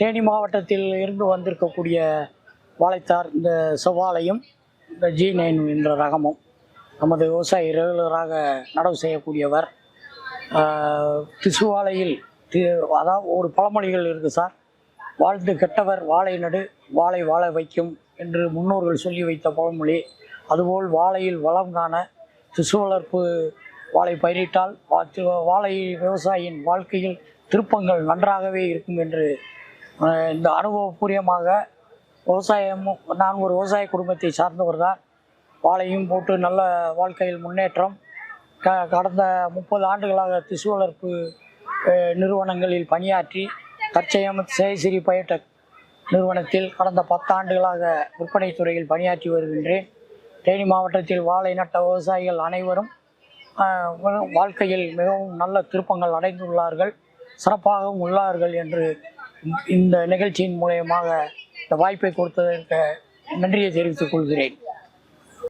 தேனி மாவட்டத்தில் இருந்து வந்திருக்கக்கூடிய வாழைத்தார் இந்த செவ்வாழையும் இந்த ஜி நைன் என்ற ரகமும் நமது விவசாயி ரெகுலராக நடவு செய்யக்கூடியவர். திசுவாலையில் திசுவாழையில் தி அதாவது ஒரு பழமொழிகள் இருக்குது சார். வாழ்ந்து கெட்டவர் வாழை நடு வாழை வாழ வைக்கும் என்று முன்னோர்கள் சொல்லி வைத்த பழமொழி. அதுபோல் வாழையில் வளம் காண திசு வளர்ப்பு வாழை பயிரிட்டால் வா- வாழை விவசாயியின் வாழ்க்கையில் திருப்பங்கள் நன்றாகவே இருக்கும் என்று இந்த அனுபவபூர்வமாக விவசாயமும் நான் ஒரு விவசாய குடும்பத்தை சார்ந்தவர் தான். வாழையும் போட்டு நல்ல வாழ்க்கையில் முன்னேற்றம். க கடந்த முப்பது ஆண்டுகளாக திசு வளர்ப்பு நிறுவனங்களில் பணியாற்றி தற்சயம் சேசிரி பயோடெக் நிறுவனத்தில் கடந்த பத்தாண்டுகளாக விற்பனை துறையில் பணியாற்றி வருகின்றேன். தேனி மாவட்டத்தில் வாழை நட்ட விவசாயிகள் அனைவரும் வாழ்க்கையில் மிகவும் நல்ல திருப்பங்கள் அடைந்துள்ளார்கள். சிறப்பாகவும் உள்ளார்கள் என்று இந்த நிகழ்ச்சியின் மூலயமாக இந்த வாய்ப்பை கொடுத்ததற்கு நன்றியை தெரிவித்துக் கொள்கிறேன்.